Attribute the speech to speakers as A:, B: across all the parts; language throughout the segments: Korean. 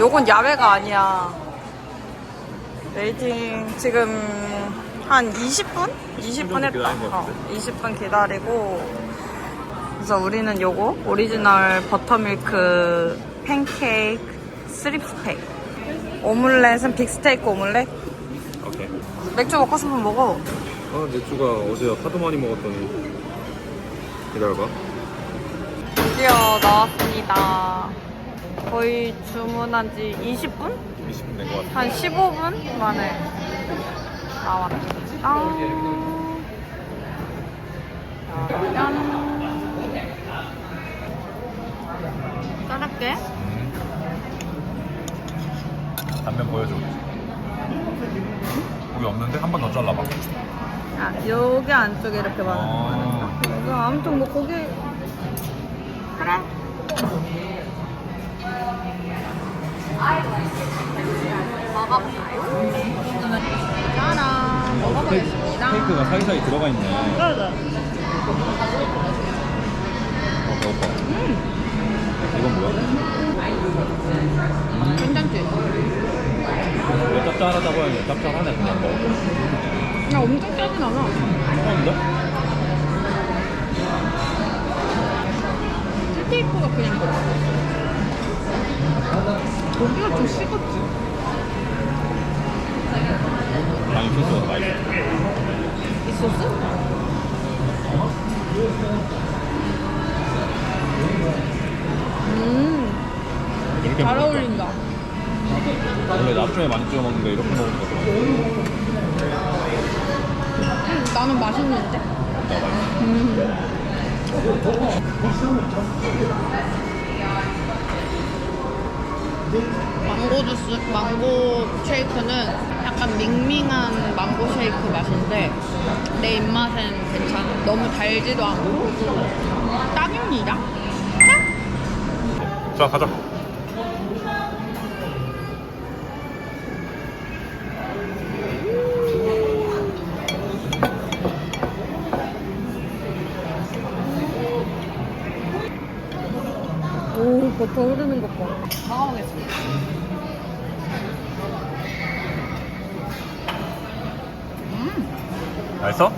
A: 요건 야외가 아니야. 웨이팅 지금 한 20분? 20분
B: 정도
A: 했다. 어,
B: 같은데?
A: 20분 기다리고. 그래서 우리는 요거 오리지널 버터밀크 팬케이크 스립 스테이크. 오믈렛은 빅스테이크 오믈렛.
B: 오케이.
A: 맥주 먹고 싶으면 먹어.
B: 아, 맥주가 어제 하도 많이 먹었더니. 기다려봐.
A: 드디어 나왔습니다. 거의 주문한 지 20분?
B: 20분 된 것 같아.
A: 한 15분 만에 나왔습니다. 짠. 자를게.
B: 단면 보여줘. 여기 없는데? 한 번 더 잘라봐.
A: 아, 여기 안쪽에 이렇게 많아.
B: 아,
A: 여기 아무튼 뭐 거기 그래. 짜란 먹어보겠습니다.
B: 케이크가 사이사이 들어가 있네.
A: 그래.
B: 어, 배고파. 이건 뭐야?
A: 괜찮지?
B: 왜 짭짤하다고 하는데 짭짤하네, 그냥 뭐.
A: 야 엄청 짜진 않아.
B: 처음인데?
A: 스테이크가 그냥 고기가 좀 식었지.
B: 아니, 소스가 맛있어.
A: 이 소스? 음,
B: 이렇게
A: 잘
B: 먹으니까.
A: 어울린다.
B: 원래 나초에 많이 찍어 먹는데 이렇게 먹으니까 더
A: 음, 나는 맛있는데?
B: 진짜 맛있어.
A: 음. 망고 주스, 망고 쉐이크는 약간 밍밍한 망고 쉐이크 맛인데 내 입맛엔 괜찮아. 너무 달지도 않고 딱입니다.
B: 자, 가자.
A: 버터 흐르는 것 봐. 먹어보겠습니다.
B: 맛있어?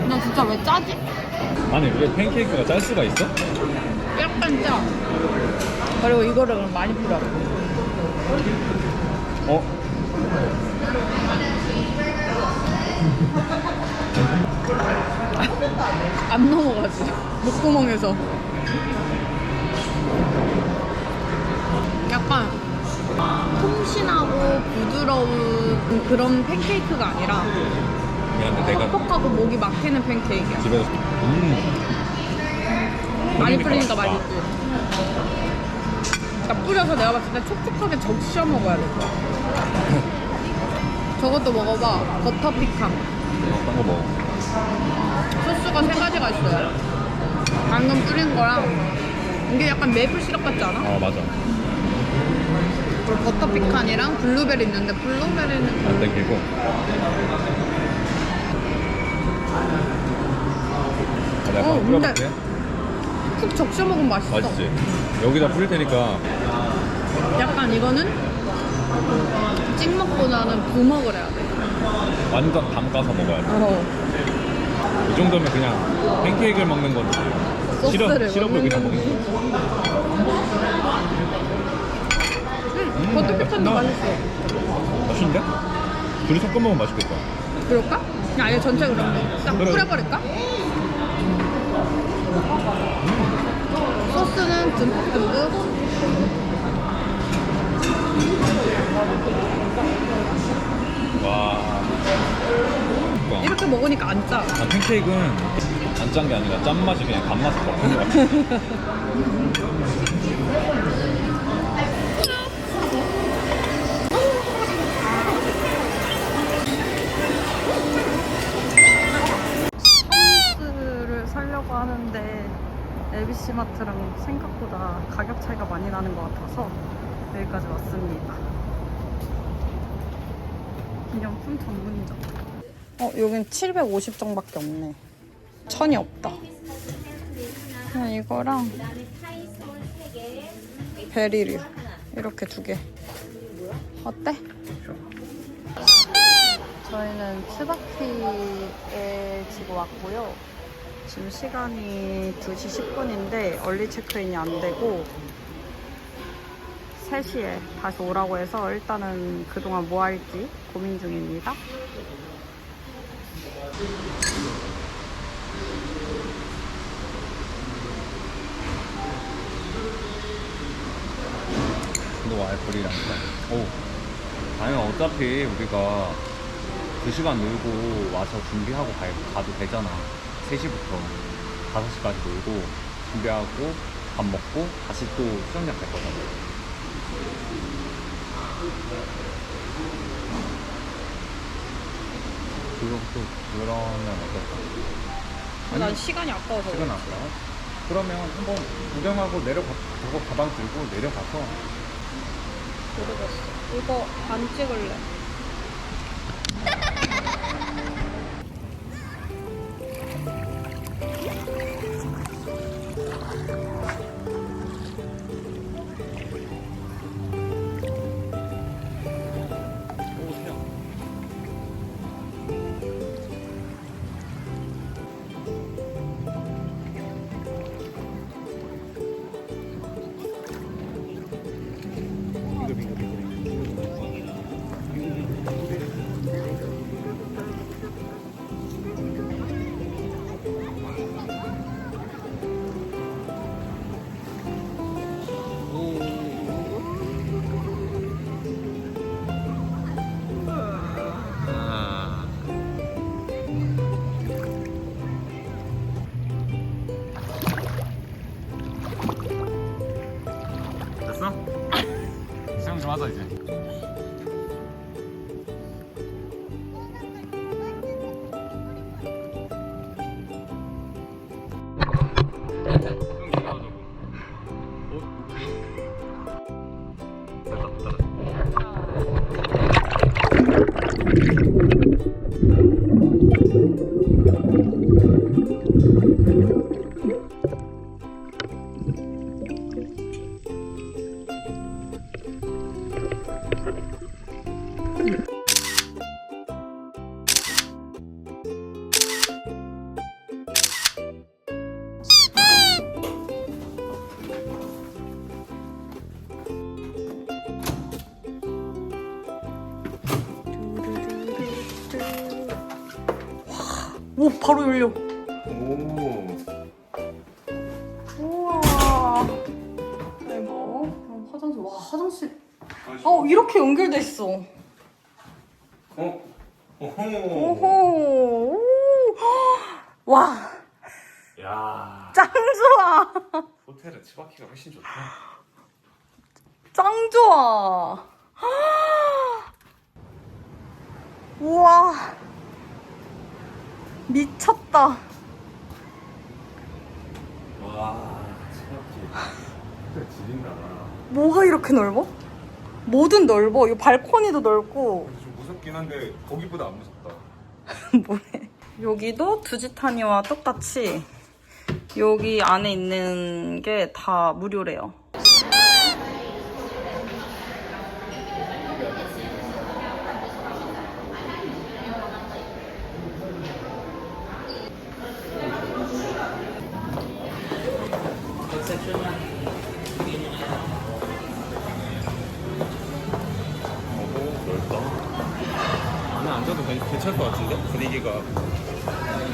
A: 근데 진짜 왜 짜지?
B: 아니, 왜 팬케이크가 짤 수가 있어?
A: 약간 짜. 그리고 이거를 그럼 많이 뿌려.
B: 어?
A: 안 넘어가지. 목구멍에서. 약간 통신하고 부드러운 그런 팬케이크가 아니라
B: 미안한데 내가
A: 퍽퍽하고 목이 막히는 팬케이크야.
B: 집에서 음
A: 많이 뿌리니까
B: 맛있다.
A: 맛있지. 그러니까 뿌려서 내가 봤을 때 촉촉하게 적셔 먹어야 돼. 저것도 먹어봐. 버터 피칸.
B: 딴거 먹어
A: 소스가 세 가지가 있어요. 방금 뿌린 거랑 이게 약간 메이플 시럽 같지 않아?
B: 아 맞아
A: 그리고 버터 피칸이랑 블루베리 있는데 블루베리는
B: 안 땡기고 아, 내가
A: 어,
B: 한번 뿌려볼게
A: 푹 적셔 먹으면 맛있어.
B: 맛있지? 여기다 뿌릴 테니까
A: 약간 이거는 찍먹보다는 부먹을 해야 돼.
B: 완전 담가서 먹어야 돼.
A: 어.
B: 이 정도면 그냥 팬케이크를 먹는 건데 시럽,
A: 소스를
B: 시럽을
A: 먹는
B: 그냥 먹는
A: 건지.
B: 거야.
A: 응, 버터 피칸도
B: 맛있다.
A: 맛있어.
B: 맛있는데? 둘이 섞어 먹으면 맛있겠다.
A: 그럴까? 그냥 아예 전체 그럼 딱
B: 그래.
A: 뿌려버릴까? 소스는 듬뿍 듬뿍
B: 와. 음.
A: 이렇게 먹으니까 안 짜.
B: 아, 팬케이크는 안 짠 게 아니라 짠맛이 그냥 간맛을 먹는 것 같아.
C: 샴푸를 사려고 하는데 LBC마트랑 생각보다 가격 차이가 많이 나는 것 같아서 여기까지 왔습니다. 기념품 전문점. 어, 여긴 750정밖에 없네. 천이 없다. 그냥 이거랑 베리류 이렇게 두 개. 어때? 저희는 츠바키에 지금 왔고요. 지금 시간이 2시 10분인데 얼리 체크인이 안 되고 3시에 다시 오라고 해서 일단은 그동안 뭐 할지 고민 중입니다.
B: 너 와이프리랑 오. 아니 어차피 우리가 2시간 놀고 와서 준비하고 가, 가도 되잖아. 3시부터 5시까지 놀고 준비하고 밥 먹고 다시 또 수영장 갈 거잖아 그것도 그러면 어떨까?
C: 난 시간이 아까워서.
B: 시간 아까워? 그러면 한번 구경하고 내려가 저거 가방 들고 내려가서
C: 모르겠어. 이거 안 찍을래. 와,
B: 야
C: 짱 좋아.
B: 호텔은 치바키가 훨씬 좋다
C: 짱 좋아. 우와. 미쳤다.
B: 와 치바키 호텔 지린다
C: 뭐가 이렇게 넓어? 뭐든 넓어. 이 발코니도 넓고.
B: 좀 무섭긴 한데 거기보다 안 무섭다
C: 뭐래? 여기도 두지타니와 똑같이 여기 안에 있는 게 다 무료래요.
B: 오 넓다 안에 앉아도 괜- 괜찮을 것 같은데? 분위기가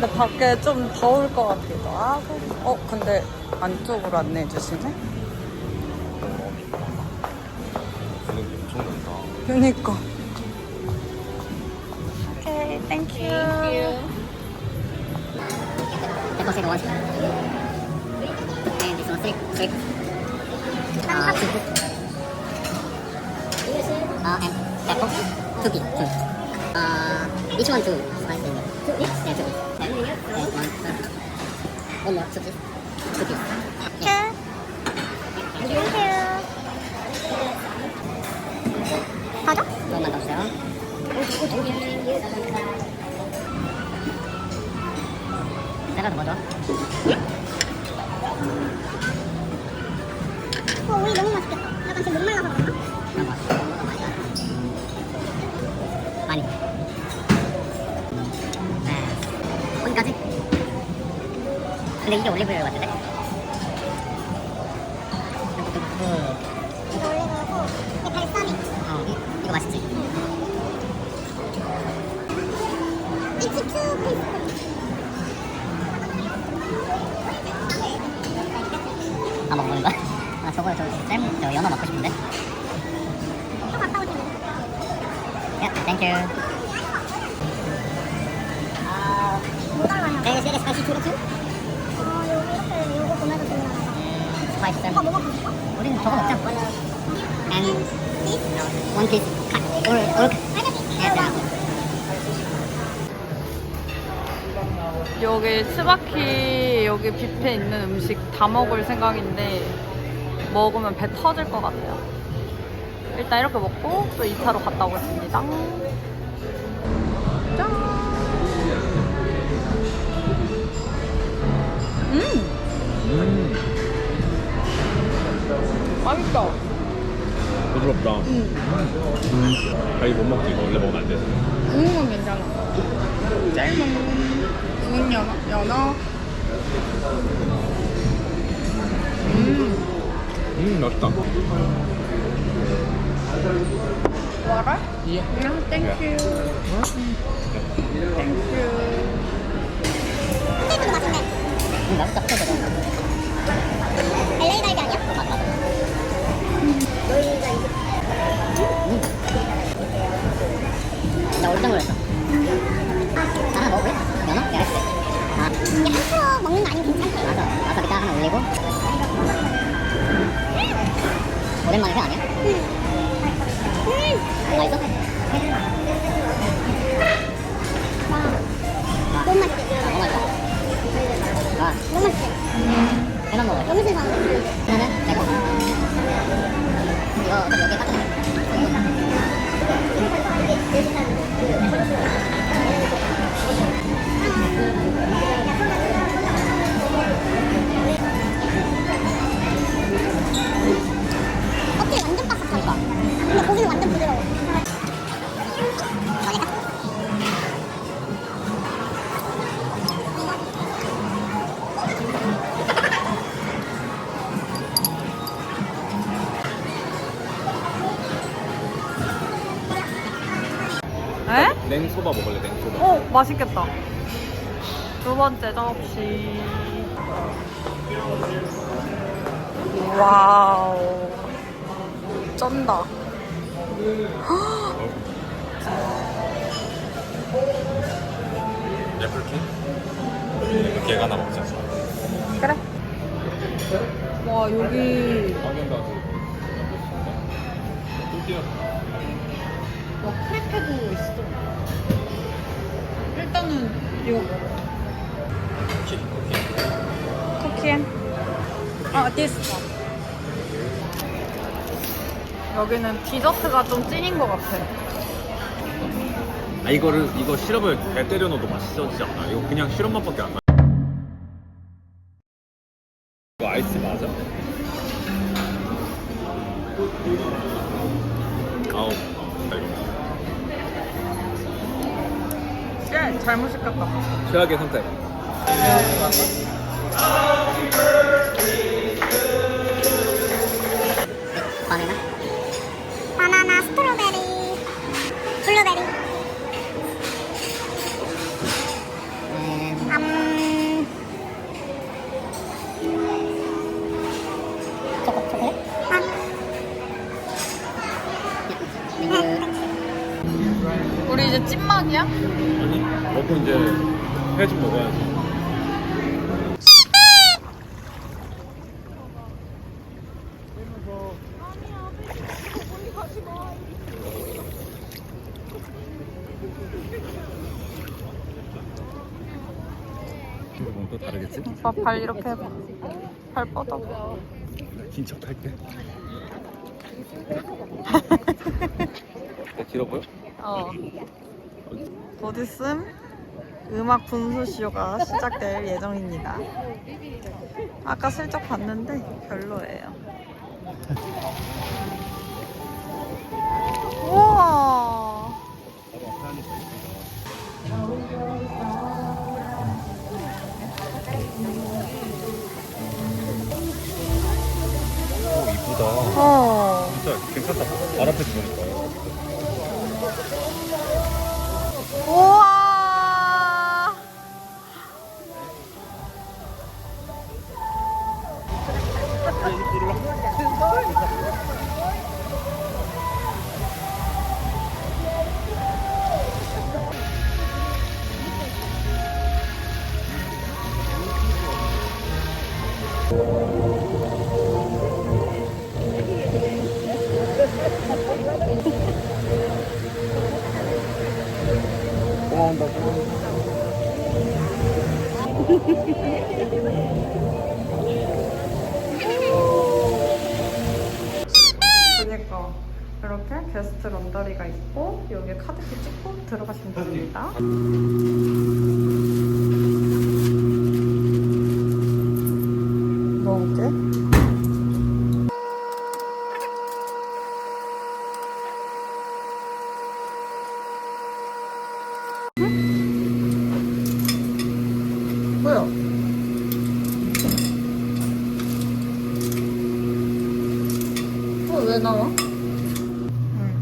C: 근데 밖에 좀 더울 것 같기도 하고. 어, 근데 안쪽으로 안내해 주시네?
B: 분위기 엄청 난다
C: 그니까. 오케이, 땡큐.
D: Apple cider one. And this one, three, three. Uh, two. Uh, and apple, two pea, two. Uh, each one two uh, one more, two please. 맞아? 조금만 더 주세요. 샐러드 뭐 줘?
E: 어, 오이 너무 맛있겠다. 약간 지금 목말라서
D: 근데 이게 올리브유 같은데?
E: 이거 올리브고 이게 발사믹.
D: 어, 이- 이거 맛있지?
E: 이 지큐 페이스트.
D: 아, 먹는 거야? 아, 저거, 저, 쌤, 저 연어 먹고 싶은데?
E: 또 갔다 오지.
D: 야, 땡큐.
E: 뭐 싶어?
D: 우리는 저거 먹자. And
E: 이?
D: one piece cut. Or, or.
C: 여기 츠바키 여기 뷔페 있는 음식 다 먹을 생각인데 먹으면 배 터질 것 같아요. 일단 이렇게 먹고 또 2차로 갔다 오겠습니다.
B: 부드럽다. 음. 아니 못 먹지 이거 원래 먹으면 안 돼.
A: 구운 건 괜찮아. 삶은 구운 연어. 연어. 음.
B: 음 맛있다.
A: 뭐라?
B: 예.
A: 음, 땡큐. 땡큐.
E: 맛있네.
D: 음, 맛있다, 포테이토.
E: LA 갈비 아니야?
D: 맞아, 맞 아. 나 올때 놀랐어. 하나 먹을래? 연어? 아, 딱회 아니야? 맛있어? 와,
E: 너무 맛있지?
D: 너무
E: 너무? 너무
D: 내 거. 이거 어차피 여기에 닦으면
E: 껍질 완전 바삭하다. 근데 고기는 완전 부드러워.
B: 냉소바 먹을래 냉소바.
C: 오, 맛있겠다. 두 번째 접시. 와우. 쩐다.
B: 애플킨? 이거 걔가 하나 먹자.
C: 그래. 와, 여기
B: 하
A: 뭐 크레페도 있어. 일단은 이거
B: 쿠키.
C: 아, 디스 원. 여기는 디저트가 좀 찐인 것 같아.
B: 아 이거를 이거 시럽을 배 때려 넣어도 맛있어지지 않아? 이거 그냥 시럽 맛밖에 안 나. 최악의 선택.
D: 바나나?
E: 바나나, 스트로베리, 블루베리.
D: 음,
E: 음,
D: 초코, 초콜릿?
E: 아.
C: 우리 이제 찐막이야?
B: 아니 먹고 이제 회좀 먹어야지. 그건 또 다르겠지?
C: 오빠 발 이렇게 해봐. 발 뻗어.
B: 긴 척할게. 길어 보여?
C: 어. 곧 있음 음악 분수쇼가 시작될 예정입니다. 아까 슬쩍 봤는데 별로예요. 우와.
B: 오 이쁘다.
C: 어.
B: 진짜 괜찮다. 발 앞에서 보니까.
C: 우와. 그니까 이렇게 게스트 런더리가 있고 여기에 카드키 찍고 들어가시면 됩니다. 먹을게. 뭐야? 어, 왜 나와? 응.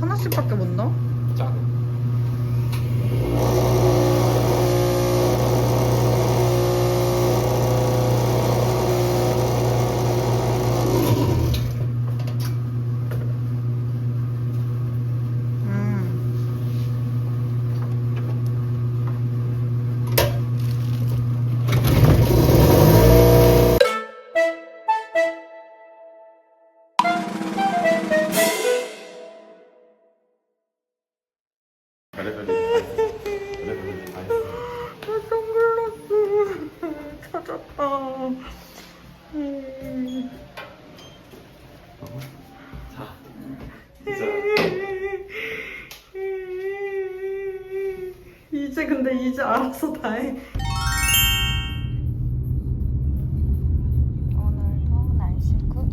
C: 하나씩밖에 못 넣어? 찾았다. 음.
B: 자.
C: 이제 근데 이제 알아서 다 해. 오늘도 날씨 굿.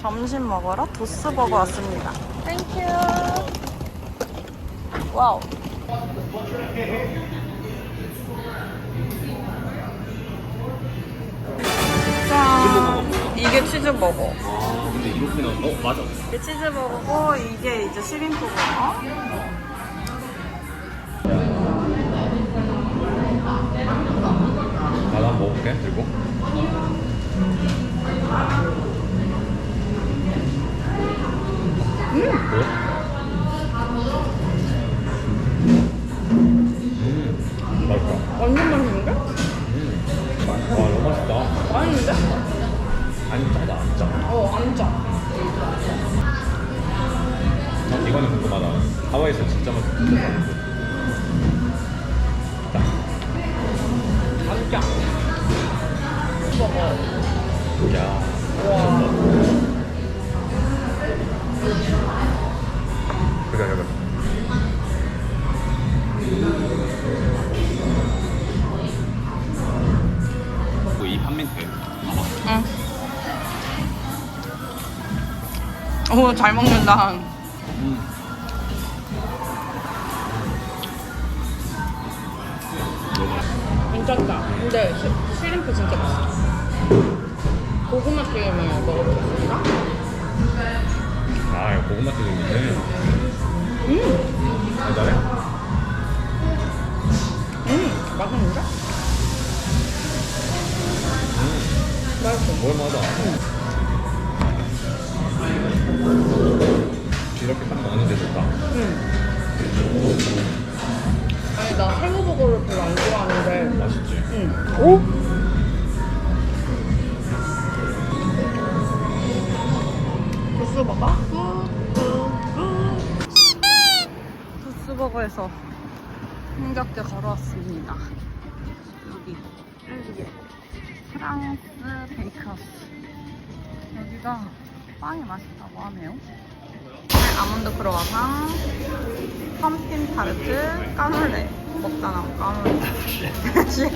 C: 점심 먹으러 도스 버거 왔습니다. 땡큐. 와우. 짠. 이게 치즈버거.
B: 아 근데 이렇게 나온 어 맞아.
C: 이게 치즈버거고 이게 이제 시림프버거.
B: 나도 한번 먹어볼게. 들고. 음. 뭐
A: 완전 맛있는데?
B: 와 너무 맛있다.
A: 맛있는데?
B: 아니 짜다 안 짜.
A: 어, 안 짜.
B: 어, 이거는 궁금하다. 하와이에서 진짜 맛있다. 자.
A: 안 짜. 먹어.
B: 야.
A: 와. 오, 잘 먹는다.
C: 타르트, 까놀레. 먹다 남은 까놀레. 쉣.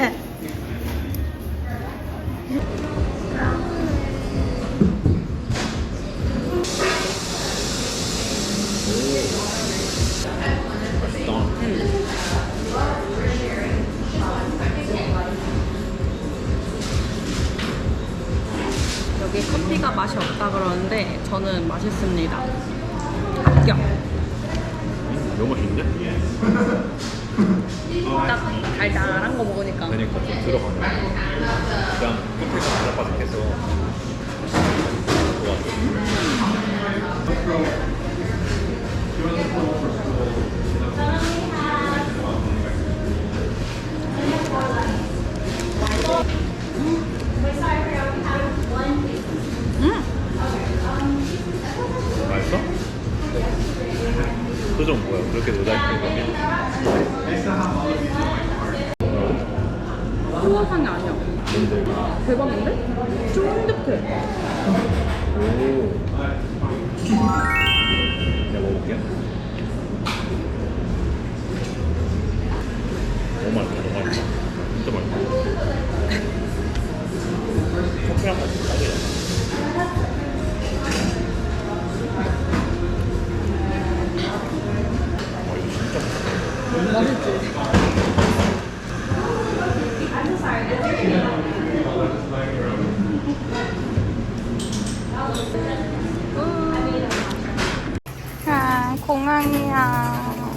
C: 여기 커피가 맛이 없다 그러는데 저는 맛있습니다. 합격.
B: 너무 맛있는데?
C: 딱 달달한 거 먹으니까.
B: 그러니까 좀 들어가네. 그냥 끝에가 바삭바삭해서 좋아. 맛있어? 표정 뭐야? 그렇게 노잘게 그러면?
C: 크로와상이 아니야. 대박인데? 쫀득해.
B: 오.
C: 공항이야.